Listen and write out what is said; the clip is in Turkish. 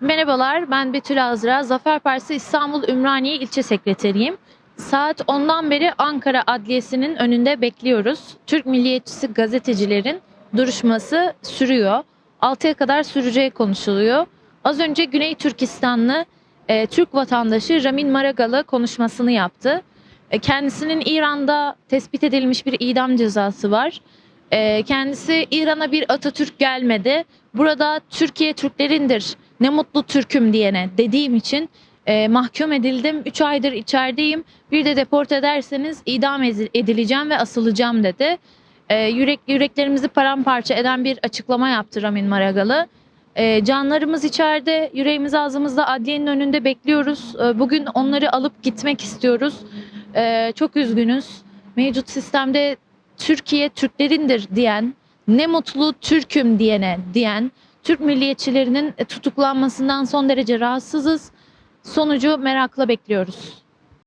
Merhabalar, ben Betül Azra. Zafer Partisi İstanbul Ümraniye İlçe Sekreteriyim. Saat 10'dan beri Ankara Adliyesi'nin önünde bekliyoruz. Türk Milliyetçisi gazetecilerin duruşması sürüyor. 6'ya kadar süreceği konuşuluyor. Az önce Güney Türkistanlı e, Türk vatandaşı Ramin Maragalı konuşmasını yaptı. E, kendisinin İran'da tespit edilmiş bir idam cezası var. E, kendisi İran'a bir Atatürk gelmedi. Burada Türkiye Türklerindir. Ne mutlu Türk'üm diyene dediğim için e, mahkum edildim. 3 aydır içerideyim. Bir de deport ederseniz idam edileceğim ve asılacağım dedi. E, yürek yüreklerimizi paramparça eden bir açıklama yaptı Ramin Maragalı. E, canlarımız içeride, yüreğimiz ağzımızda adliyenin önünde bekliyoruz. E, bugün onları alıp gitmek istiyoruz. E, çok üzgünüz. Mevcut sistemde Türkiye Türklerindir diyen, ne mutlu Türk'üm diyene diyen Türk milliyetçilerinin tutuklanmasından son derece rahatsızız. Sonucu merakla bekliyoruz.